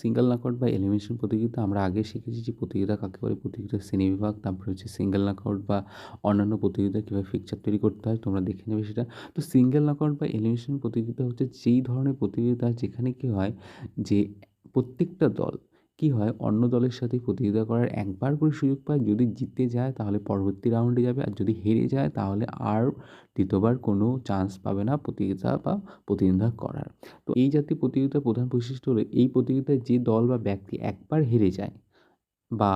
Single knockout বা elimination প্রতিযোগিতা আমরা আগে শিখেছি যে প্রতিযোগিতা কাকে বলে? প্রতিযোগিতার শ্রেণীবিভাগ তারপরে হচ্ছে সিঙ্গেল নকআউট বা অন্যান্য প্রতিযোগিতা কীভাবে ফিকচার তৈরি করতে হয়, তোমরা দেখে নেবে সেটা। তো সিঙ্গেল নকআউট বা এলিমিনেশন প্রতিযোগিতা হচ্ছে যেই ধরনের প্রতিযোগিতা যেখানে কী হয় যে প্রত্যেকটা দল কী হয়? অন্য দলের সাথে প্রতিযোগিতা করার একবার করে সুযোগ পায়। যদি জিতে যায়, তাহলে পরবর্তী রাউন্ডে যাবে। আর যদি হেরে যায়, তাহলে আর দ্বিতীয়বার কোনো চান্স পাবে না প্রতিযোগিতা বা প্রতিদ্বন্দ্বিতা করার। তো এই জাতীয় প্রতিযোগিতার প্রধান বৈশিষ্ট্য হলো, এই প্রতিযোগিতায় যে দল বা ব্যক্তি একবার হেরে যায় বা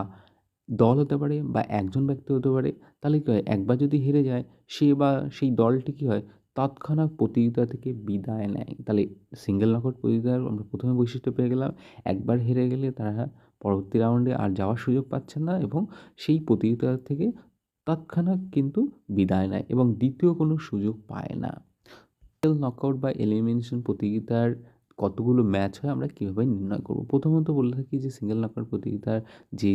দল হতে পারে বা একজন ব্যক্তি হতে পারে, তাহলে কী হয়? একবার যদি হেরে যায়, সে বা সেই দলটি কী হয়? তৎক্ষণাৎ প্রতিযোগিতা থেকে বিদায় নেয়। তাহলে সিঙ্গেল নকআউট প্রতিযোগিতার আমরা প্রথমে বৈশিষ্ট্য পেয়ে গেলাম, একবার হেরে গেলে তারা পরবর্তী রাউন্ডে আর যাওয়ার সুযোগ পাচ্ছে না এবং সেই প্রতিযোগিতা থেকে তৎক্ষণাৎ কিন্তু বিদায় নেয় এবং দ্বিতীয় কোনো সুযোগ পায় না। নকআউট বা এলিমিনেশন প্রতিযোগিতার কতগুলো ম্যাচ হয় আমরা কীভাবে নির্ণয় করব? প্রথমত বলে থাকি যে সিঙ্গেল নকআউট প্রতিযোগিতার যে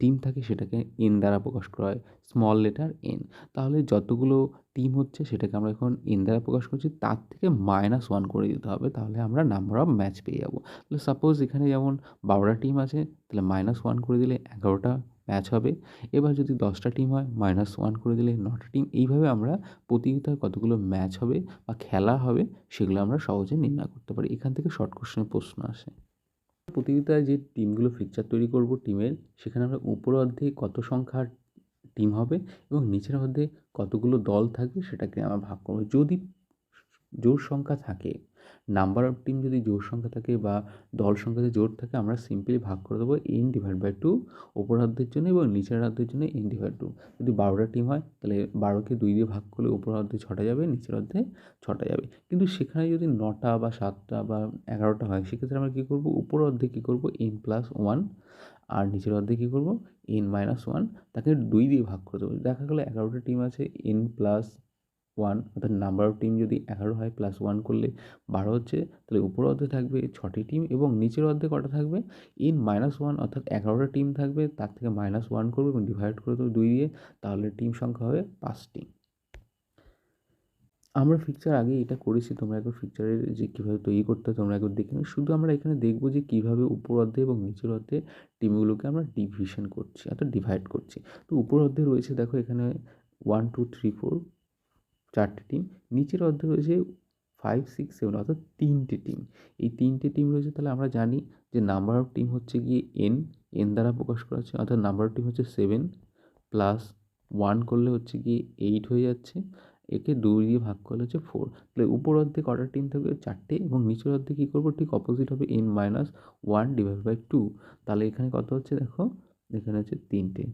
টিম থাকে সেটাকে এন দ্বারা প্রকাশ করা হয় স্মল লেটার এন তাহলে যতগুলো টিম হচ্ছে সেটাকে আমরা এখন এন দ্বারা প্রকাশ করছি, তার থেকে মাইনাস ওয়ান করে দিতে হবে, তাহলে আমরা নাম্বার অফ ম্যাচ পেয়ে যাব। তাহলে সাপোজ এখানে যেমন বারোটা টিম আছে, তাহলে মাইনাস ওয়ান করে দিলে এগারোটা ম্যাচ হবে। এবার যদি দশটা টিম হয় মাইনাস ওয়ান করে দিলে নটা টিম এইভাবে আমরা প্রতিযোগিতায় কতগুলো ম্যাচ হবে বা খেলা হবে, সেগুলো আমরা সহজে নির্ণয় করতে পারি। এখান থেকে শর্ট কোশ্চেনের প্রশ্ন আসে। প্রতিযোগিতায় যে টিমগুলো ফিকচার তৈরি করব টিমের সেখানে আমরা উপর অর্ধে কত সংখ্যার টিম হবে এবং নিচের মধ্যে কতগুলো দল থাকবে, সেটাকে আমরা ভাগ করব। যদি জোর সংখ্যা থাকে নাম্বার অফ টিম যদি জোর সংখ্যা থাকে বা দল সংখ্যাতে জোর থাকে, আমরা সিম্পলি ভাগ করে দেবো এন ডিভাইড বাই টু ওপর অর্ধের জন্য এবং নিচের অর্ধের জন্য এন ডিভাইড টু যদি বারোটা টিম হয়, তাহলে বারোকে দুই দিয়ে ভাগ করলে ওপর অর্ধে ছটা যাবে, নিচের অর্ধে ছটা যাবে। কিন্তু সেখানে যদি নটা বা সাতটা বা এগারোটা হয়, সেক্ষেত্রে আমরা কী করব? উপর অর্ধে কী করব? এন প্লাস ওয়ান আর নিচের অর্ধে কী করব? এন মাইনাস ওয়ান তাকে দুই দিয়ে ভাগ করে দেবো। দেখা গেলো এগারোটা টিম আছে এন প্লাস ওয়ান অর্থাৎ নাম্বার অফ টিম যদি এগারো হয় প্লাস ওয়ান করলে বারো হচ্ছে, তাহলে উপর অর্ধে থাকবে ছটি টিম এবং নিচের অর্ধে কটা থাকবে? ইন মাইনাস ওয়ান অর্থাৎ এগারোটা টিম থাকবে, তার থেকে মাইনাস ওয়ান করবে এবং ডিভাইড করে দেবো দুই দিয়ে, তাহলে টিম সংখ্যা হবে পাঁচটি আমরা ফিকচার আগে এটা করেছি, তোমরা একবার ফিকচারের যে কীভাবে তৈরি করতে তোমরা একবার দেখে শুধু আমরা এখানে দেখব যে কীভাবে উপর অর্ধে এবং নিচের অর্ধে টিমগুলোকে আমরা ডিভিশন করছি, অর্থাৎ ডিভাইড করছি। তো উপর অর্ধে রয়েছে, দেখো এখানে ওয়ান টু থ্রি ফোর চারটে টিম নিচের অর্ধে রয়েছে ফাইভ সিক্স সেভেন অর্থাৎ তিনটে টিম এই তিনটে টিম রয়েছে তাহলে আমরা জানি যে নাম্বার অফ টিম হচ্ছে গিয়ে এন এন দ্বারা প্রকাশ করা হচ্ছে, অর্থাৎ নাম্বার অফ টিম হচ্ছে সেভেন প্লাস ওয়ান করলে হচ্ছে গিয়ে এইট হয়ে যাচ্ছে, একে দুই দিয়ে ভাগ করলে হচ্ছে ফোর তাহলে উপর অর্ধে কটা টিম থাকবে? চারটে, এবং নিচের অর্ধে কী করব? ঠিক অপোজিট হবে N minus one divide by two তাহলে এখানে কত হচ্ছে দেখো? এখানে হচ্ছে তিনটে।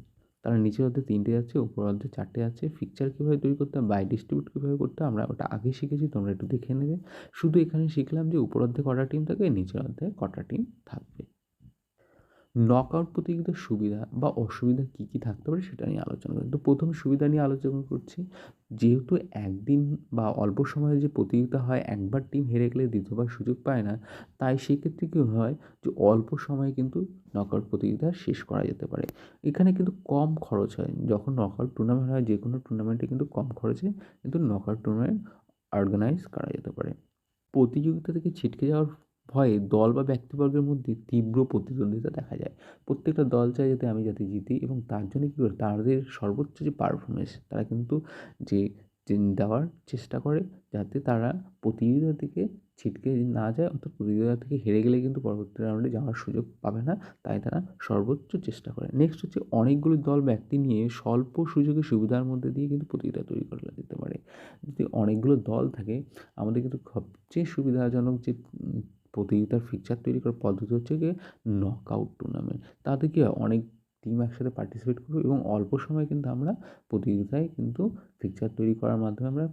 তাহলে নিচের অর্ধে তিনটে যাচ্ছে, উপর অর্ধে চারটে যাচ্ছে। পিকচার কীভাবে তৈরি করতে হয় বাই ডিস্ট্রিবিউট কীভাবে করতে হয়, আমরা ওটা আগে শিখেছি, তোমরা একটু দেখে নেবে। শুধু এখানে শিখলাম যে, উপর অর্ধে কটা টিম থাকবে নিচের অর্ধে কটা টিম থাকবে। নক আউট প্রতিযোগিতার সুবিধা বা অসুবিধা কী কী থাকতে পারে সেটা নিয়ে আলোচনা করি। তো প্রথম সুবিধা নিয়ে আলোচনা করছি, যেহেতু একদিন বা অল্প সময়ে যে প্রতিযোগিতা হয়, একবার টিম হেরে গেলে দ্বিতীয়বার সুযোগ পায় না, তাই সেক্ষেত্রে কী হয় যে অল্প সময়ে কিন্তু নক আউট প্রতিযোগিতা শেষ করা যেতে পারে। এখানে কিন্তু কম খরচ হয়। যখন নক আউট টুর্নামেন্ট হয়, যে কোনো টুর্নামেন্টে কিন্তু কম খরচে কিন্তু নক আউট টুর্নামেন্ট অর্গানাইজ করা যেতে পারে। প্রতিযোগিতা থেকে ছিটকে যাওয়ার ভয়ে দল বা ব্যক্তিবর্গের মধ্যে তীব্র প্রতিদ্বন্দ্বিতা দেখা যায়। প্রত্যেকটা দল চায় যাতে আমি যাতে জিতি এবং তার জন্য কী করে? তাদের সর্বোচ্চ যে পারফরমেন্স তারা কিন্তু যে দেওয়ার চেষ্টা করে যাতে তারা প্রতিযোগিতা থেকে ছিটকে না যায়, অর্থাৎ প্রতিযোগিতা থেকে হেরে গেলে কিন্তু পরবর্তী রাউন্ডে যাওয়ার সুযোগ পাবে না, তাই তারা সর্বোচ্চ চেষ্টা করে। নেক্সট হচ্ছে অনেকগুলো দল ব্যক্তি নিয়ে স্বল্প সুযোগে সুবিধার মধ্যে দিয়ে কিন্তু প্রতিযোগিতা তৈরি করা যেতে পারে। যদি অনেকগুলো দল থাকে, আমাদের কিন্তু সবচেয়ে সুবিধাজনক যে প্রতিযোগিতার ফিকচার তৈরি করার পদ্ধতি হচ্ছে গিয়ে নক আউট টুর্নামেন্ট তাতে কী হয় অনেক টিম একসাথে পার্টিসিপেট করবে এবং অল্প সময়ে কিন্তু আমরা প্রতিযোগিতায় কিন্তু ফিকচার তৈরি করার মাধ্যমে আমরা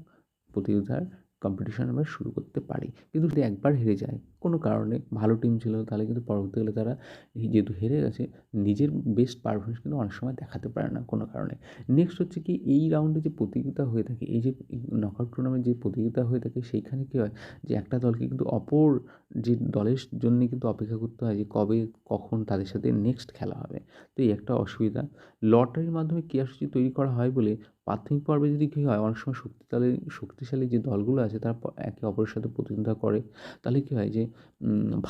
প্রতিযোগিতার কম্পিটিশান আমরা শুরু করতে পারি। কিন্তু যদি একবার হেরে যায়, কোনো কারণে ভালো টিম ছিল, তাহলে কিন্তু পরবর্তীকালে তারা যেহেতু হেরে গেছে, নিজের বেস্ট পারফরমেন্স কিন্তু অনেক সময় দেখাতে পারে না কোনো কারণে। নেক্সট হচ্ছে কি, এই রাউন্ডে যে প্রতিযোগিতা হয়ে থাকে, এই যে নকআউট টুর্নামেন্ট যে প্রতিযোগিতা হয়ে থাকে, সেইখানে কী হয়, যে একটা দলকে কিন্তু অপর যে দলের জন্যে কিন্তু অপেক্ষা করতে হয় যে কবে, কখন তাদের সাথে নেক্সট খেলা হবে। তো এই একটা অসুবিধা। লটারির মাধ্যমে ক্রীড়াসূচি তৈরি করা হয় বলে প্রাথমিক পর্বে যদি কী হয়, অনেক সময় শক্তিশালী শক্তিশালী যে দলগুলো আছে, তারা একে অপরের সাথে প্রতিদ্বন্দ্বিতা করে। তাহলে কী হয় যে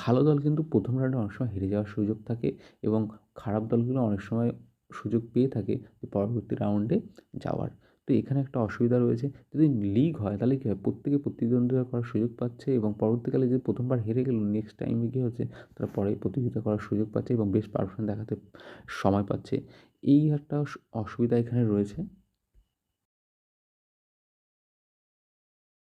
ভালো দল কিন্তু প্রথম রাউন্ডে অনেক সময় হেরে যাওয়ার সুযোগ থাকে এবং খারাপ দলগুলো অনেক সময় সুযোগ পেয়ে থাকে যে পরবর্তী রাউন্ডে যাওয়ার। তো এখানে একটা অসুবিধা রয়েছে। যদি লিগ হয়, তাহলে কী হয়, প্রত্যেকে প্রতিদ্বন্দ্বিতা করার সুযোগ পাচ্ছে এবং পরবর্তীকালে যে প্রথমবার হেরে গেল নেক্সট টাইমে কী হচ্ছে, তারা পরে প্রতিযোগিতা করার সুযোগ পাচ্ছে এবং বেস্ট পারফরম্যান্স দেখাতে সময় পাচ্ছে। এই একটা অসুবিধা এখানে রয়েছে।